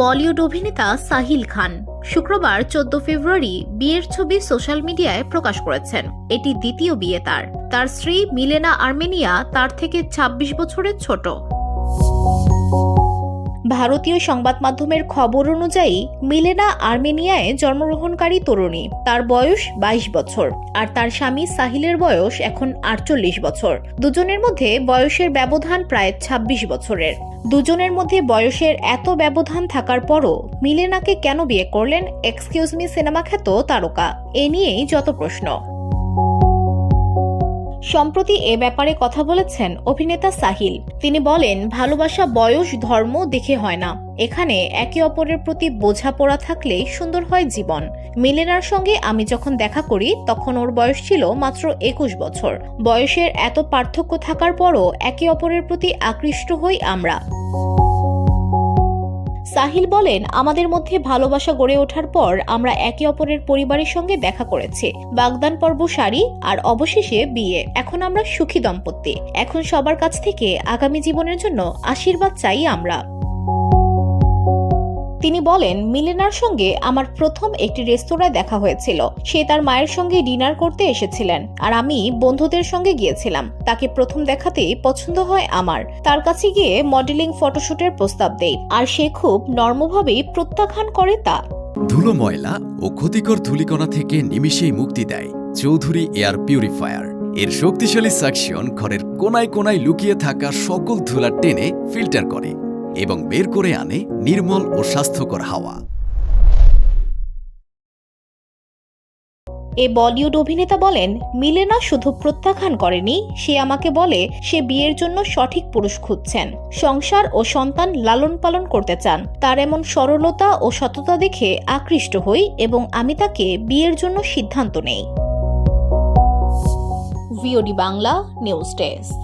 বলিউড অভিনেতা সাহিল খান। শুক্রবার চোদ্দ ফেব্রুয়ারি বিয়ের ছবি সোশ্যাল মিডিয়ায় প্রকাশ করেছেন। এটি দ্বিতীয় বিয়ে তার। তার স্ত্রী মিলেনা আর্মেনিয়া তার থেকে ২৬ বছরের ছোট। ভারতীয় সংবাদ মাধ্যমের খবর অনুযায়ী, মিলেনা আর্মেনিয়ায় জন্মগ্রহণকারী তরুণী। তার বয়স ২২ বছর, আর তার স্বামী সাহিলের বয়স এখন আটচল্লিশ বছর। দুজনের মধ্যে বয়সের ব্যবধান প্রায় ২৬ বছরের। দুজনের মধ্যে বয়সের এত ব্যবধান থাকার পরও মিলেনাকে কেন বিয়ে করলেন এক্সকিউজ মি সিনেমা খ্যাত তারকা? এ নিয়েই যত প্রশ্ন। সম্প্রতি এ ব্যাপারে কথা বলেছেন অভিনেতা সাহিল। তিনি বলেন, ভালোবাসা বয়স, ধর্ম দেখে হয় না। এখানে একে অপরের প্রতি বোঝাপড়া থাকলেই সুন্দর হয় জীবন। মিলেনার সঙ্গে আমি যখন দেখা করি, তখন ওর বয়স ছিল মাত্র একুশ বছর। বয়সের এত পার্থক্য থাকার পরও একে অপরের প্রতি আকৃষ্ট হই আমরা। সাহিল বলেন, আমাদের মধ্যে ভালোবাসা গড়ে ওঠার পর আমরা একে অপরের পরিবারের সঙ্গে দেখা করেছি। বাগদান পর্ব সারি, আর অবশেষে বিয়ে। এখন আমরা সুখী দম্পতি। এখন সবার কাছ থেকে আগামী জীবনের জন্য আশীর্বাদ চাই আমরা। তিনি বলেন, মিলেনার সঙ্গে আমার প্রথম একটি রেস্তোরাঁয় দেখা হয়েছিল। সে তার মায়ের সঙ্গে ডিনার করতে এসেছিলেন আর আমি বন্ধুদের সঙ্গে গিয়েছিলাম। তাকে প্রথম দেখাতেই পছন্দ হয় আমার। তার কাছে গিয়ে মডেলিং ফটোশুটের প্রস্তাব দেই আর সে খুব নর্মভাবেই প্রত্যাখ্যান করে তা। ধুলো ময়লা ও ক্ষতিকর ধূলিকণা থেকে নিমিষেই মুক্তি দেয় চৌধুরী এয়ার পিউরিফায়ার। এর শক্তিশালী সাকশন ঘরের কোনায় কোনায় লুকিয়ে থাকা সকল ধুলা টেনে ফিল্টার করে। এবং বের করে আনে নির্মল ও স্বাস্থ্যকর হাওয়া। এ বলিউড অভিনেতা বলেন মিলেনা শুধু প্রত্যাখ্যান করেনি সে আমাকে বলে সে বিয়ের জন্য সঠিক পুরুষ খুঁজছেন সংসার ও সন্তান লালন পালন করতে চান। তার এমন সরলতা ও সততা দেখে আকৃষ্ট হই এবং আমি তাকে বিয়ের জন্য সিদ্ধান্ত নেই। VOD Bangla news desk